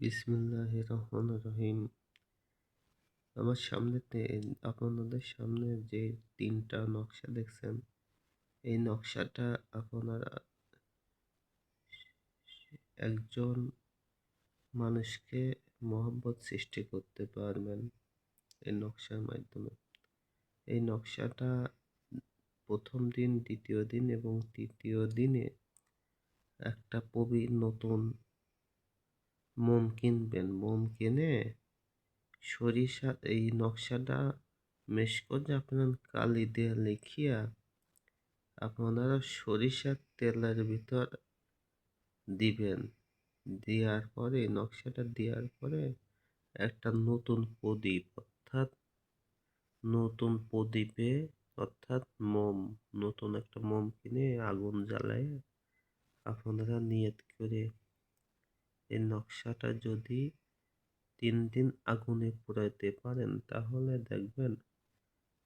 বিসমিল্লাহ রহমান রহিম আমার সামনেতে, আপনাদের সামনে যে তিনটা নকশা দেখছেন, এই নকশাটা আপনারা একজন মানুষকে মহব্বত সৃষ্টি করতে পারবেন এই নকশার মাধ্যমে। এই নকশাটা প্রথম দিন, দ্বিতীয় দিন এবং তৃতীয় দিনে একটা পবি নতুন মোম কিনবেন মোম কিনে সরিষা, এই নকশাটা মেশ করে আপনার কালি দিয়ে লিখিয়া আপনারা সরিষার তেলের ভিতর দিবেন। দেওয়ার পরে নকশাটা দেওয়ার পরে একটা নতুন প্রদীপ, অর্থাৎ নতুন প্রদীপে, অর্থাৎ মোম, নতুন একটা মোম কিনে আগুন জ্বালায় আপনারা নিয়ত করে এই নকশাটা যদি তিন দিন আগুনে পুরাইতে পারেন, তাহলে দেখবেন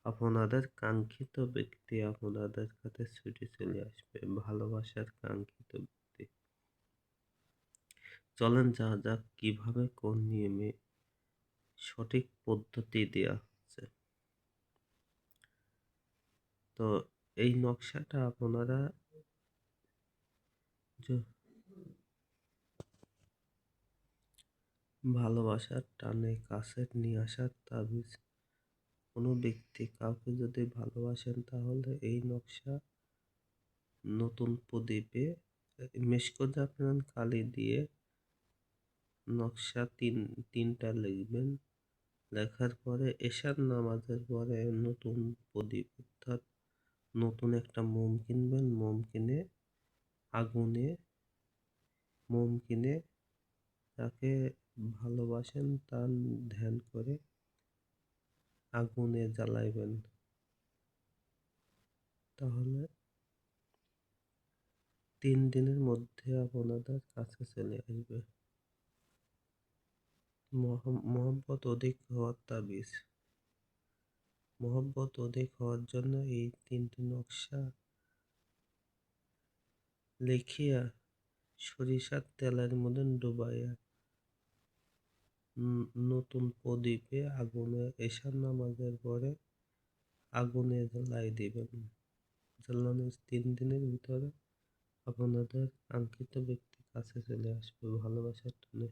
আপনাদের কাঙ্ক্ষিত ব্যক্তি আপনাদের কাছে ছুটে চলে আসবে, ভালোবাসার কাঙ্ক্ষিত ব্যক্তি। চলেন যা যাক, কীভাবে কোন নিয়মে সঠিক পদ্ধতি দেওয়া হচ্ছে। তো এই নকশাটা আপনারা ভালোবাসার টানে কাছে নিয়ে আসার তাবিজ। কোনো ব্যক্তি কাউকে যদি ভালোবাসেন, তাহলে এই নকশা নতুন প্রদীপে মেশ করে আপনার কালি দিয়ে নকশা তিন, তিনটা লিখবেন। লেখার পরে এশার নামাজের পরে নতুন প্রদীপ, অর্থাৎ নতুন একটা মোম কিনবেন। মোম কিনে আগুনে, মোম কিনে তাকে ভালোবাসেন, তার ধ্যান করে আগুনে জ্বালাইবেন। তাহলে তিন দিনের মধ্যে আপনাদের কাছে চলে আসবে। মোহাম্মত অধিক হওয়ার তাবিজ। মোহাম্মত অধিক হওয়ার জন্য এই তিনটি নকশা লিখিয়া সরিষার তেলের মধ্যে ডুবাইয়া নতুন প্রদীপে আগুনে এশার নামাজের পরে আগুনে জ্বালাই দিবেন। জ্বালানোর তিন দিনের ভিতরে আপনাদের কাঙ্ক্ষিত ব্যক্তির কাছে চলে আসবে। ভালোবাসার টানে